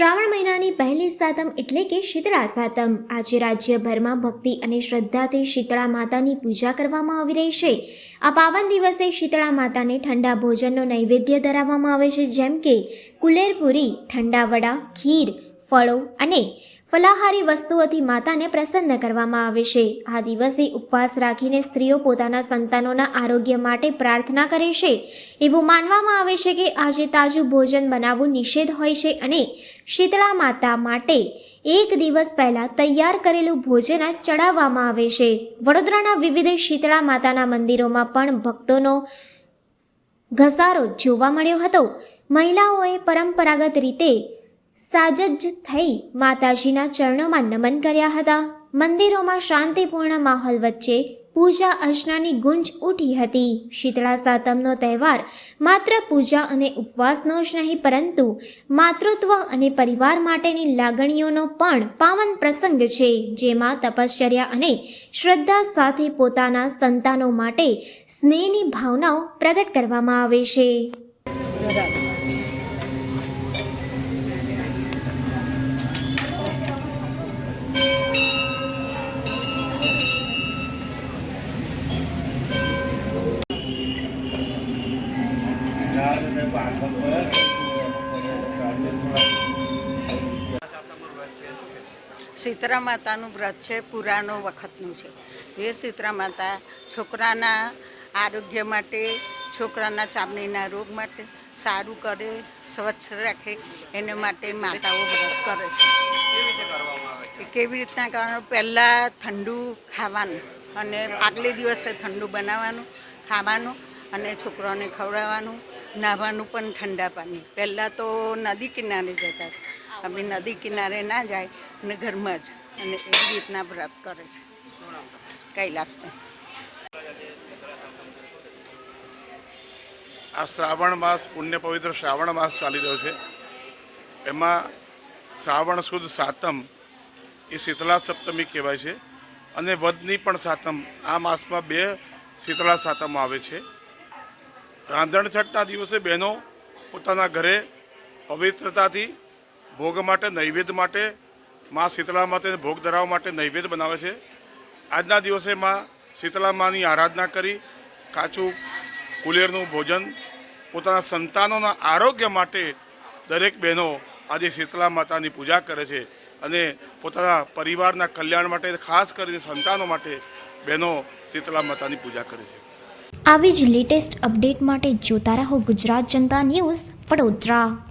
શ્રાવણ મહિનાની પહેલી સાતમ એટલે કે શીતળા સાતમ. આજે રાજ્યભરમાં ભક્તિ અને શ્રદ્ધાથી શીતળા માતાની પૂજા કરવામાં આવી રહી છે. આ પાવન દિવસે શીતળા માતાને ઠંડા ભોજનનો નૈવેદ્ય ધરાવવામાં આવે છે, જેમ કે કુલેરપુરી, ઠંડા વડા, ખીર, ફળો અને ફલાહારી વસ્તુઓથી માતાને પ્રસન્ન કરવામાં આવે છે. આ દિવસે ઉપવાસ રાખીને સ્ત્રીઓ પોતાના સંતાનોના આરોગ્ય માટે પ્રાર્થના કરે છે. એવું માનવામાં આવે છે કે આજે તાજું ભોજન બનાવવું નિષેધ હોય છે અને શીતળા માતા માટે એક દિવસ પહેલાં તૈયાર કરેલું ભોજન ચડાવવામાં આવે છે. વડોદરાના વિવિધ શીતળા માતાના મંદિરોમાં પણ ભક્તોનો ઘસારો જોવા મળ્યો હતો. મહિલાઓએ પરંપરાગત રીતે સાજજ થઈ માતાજીના ચરણોમાં નમન કર્યા હતા. મંદિરોમાં શાંતિપૂર્ણ માહોલ વચ્ચે પૂજા અર્ચનાની ગુંજ ઉઠી હતી. શીતળા સાતમનો તહેવાર માત્ર પૂજા અને ઉપવાસનો જ નહીં, પરંતુ માતૃત્વ અને પરિવાર માટેની લાગણીઓનો પણ પાવન પ્રસંગ છે, જેમાં તપશ્ચર્યા અને શ્રદ્ધા સાથે પોતાના સંતાનો માટે સ્નેહની ભાવનાઓ પ્રગટ કરવામાં આવે છે. શીતળા માતાનું વ્રત છે, પુરાણો વખતનું છે. જે શીતળા માતા છોકરાના આરોગ્ય માટે, છોકરાના ચામડીના રોગ માટે સારું કરે, સ્વચ્છ રાખે, એને માટે માતાઓ વ્રત કરે છે. કેવી રીતના કરવાનું? પહેલાં ઠંડુ ખાવાનું અને આગલે દિવસે ઠંડુ બનાવવાનું, ખાવાનું અને છોકરાઓને ખવડાવવાનું, નાહવાનું પણ ઠંડા પાણી. પહેલાં તો નદી કિનારે જતા હવે નદી કિનારે ના જાય. અને ઘરમાં જ અને એવી રીતના વ્રત કરે છે. કૈલાસમાં. આ શ્રાવણ માસ પુણ્ય પવિત્ર શ્રાવણ માસ ચાલી રહ્યો છે. એમાં શ્રાવણ સુદ સાતમ એ શીતલા સપ્તમી કહેવાય છે અને વદની પણ સાતમ. આ માસમાં બે શીતળા સાતમ આવે છે. રાંધણછઠના દિવસે બહેનો પોતાના ઘરે પવિત્રતાથી ભોગ માટે, નૈવેદ્ય માટે મા શીતળા માતાને ભોગ ધરાવવા માટે નૈવેદ્ય બનાવે છે. આજના દિવસે મા શીતળા માની આરાધના કરી, કાચું કુલેરનું ભોજન, પોતાના સંતાનોના આરોગ્ય માટે દરેક બહેનો આજે શીતળા માતાની પૂજા કરે છે અને પોતાના પરિવારના કલ્યાણ માટે, ખાસ કરીને સંતાનો માટે બહેનો શીતળા માતાની પૂજા કરે છે. આવી જ લેટેસ્ટ અપડેટ માટે જોતા રહો ગુજરાત જનતા ન્યૂઝ વડોદરા.